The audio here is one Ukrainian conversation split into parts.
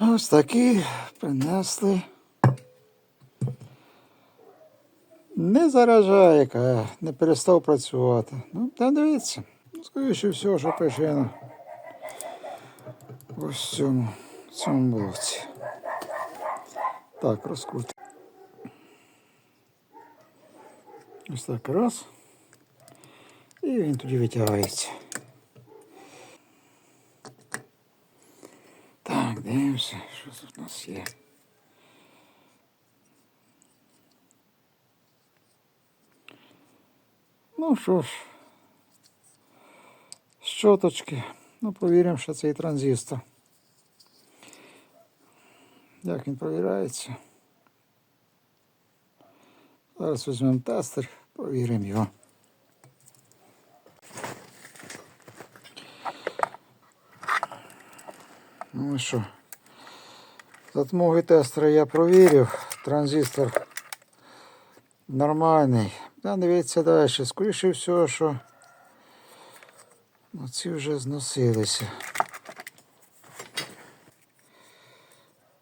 Ось такі принесли. Не заражає, каже, не перестав працювати. Ну, та дивіться. Ну, Скоріше всього, що причина. Ось цьому, цьому блоці. Так, розкрути. Ось так раз. І він тоді витягається. Так, дивимося, що тут у нас є. Ну що ж, щоточки. Ну, провіримо, що цей транзистор. Як він провіряється. Зараз візьмемо тестер, провіримо його. Ну що? За допомогою тестера я провірив. Транзистор нормальний. Да, дивіться далі. Скоріше всього, що ці вже зносилися.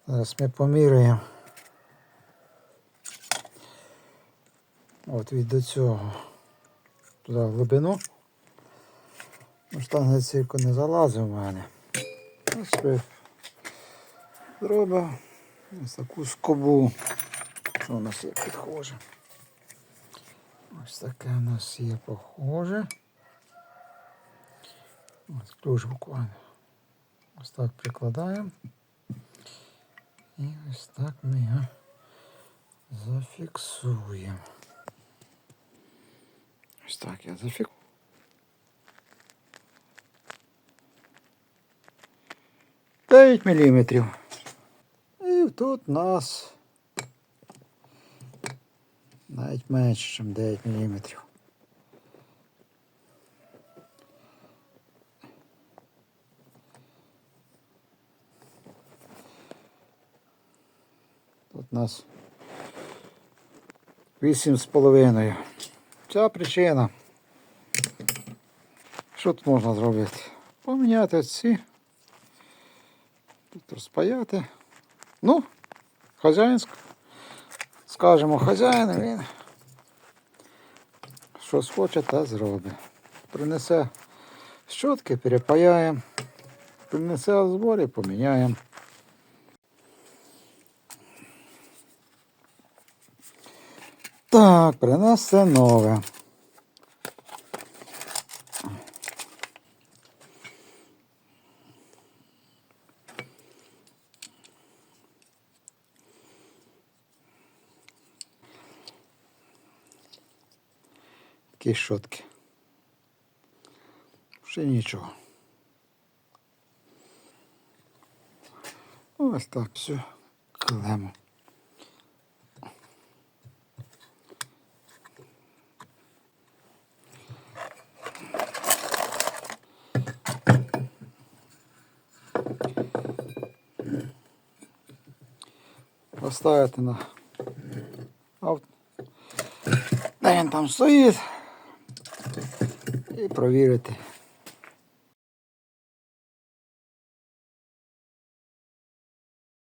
Зараз ми поміряємо. От від до цього. Туди глибину. Ну, штанга цирку не залазить у мене. Ось зробив ось таку скобу. Що у нас є підхоже? Ось таке у нас є похоже. Ось ключ буквально. Ось так прикладаємо. І ось так ми його зафіксуємо. Ось так я зафіксую. Дев'ять міліметрів. І тут нас навіть менше, ніж 9 міліметрів. Тут нас 8 з половиною. Ця причина. Що тут можна зробити? Поміняти ці. Тут розпаяти. Ну, хазяїнсько. Скажемо хазяїну, він що схоче, та зробить. Принесе щотки, перепаяємо. Принесе в зборі, поміняємо. Так, принесе нове. Такі щотки. Ще нічого. Ось так все клемо. Поставити на авто. Де він там стоїть. провірити.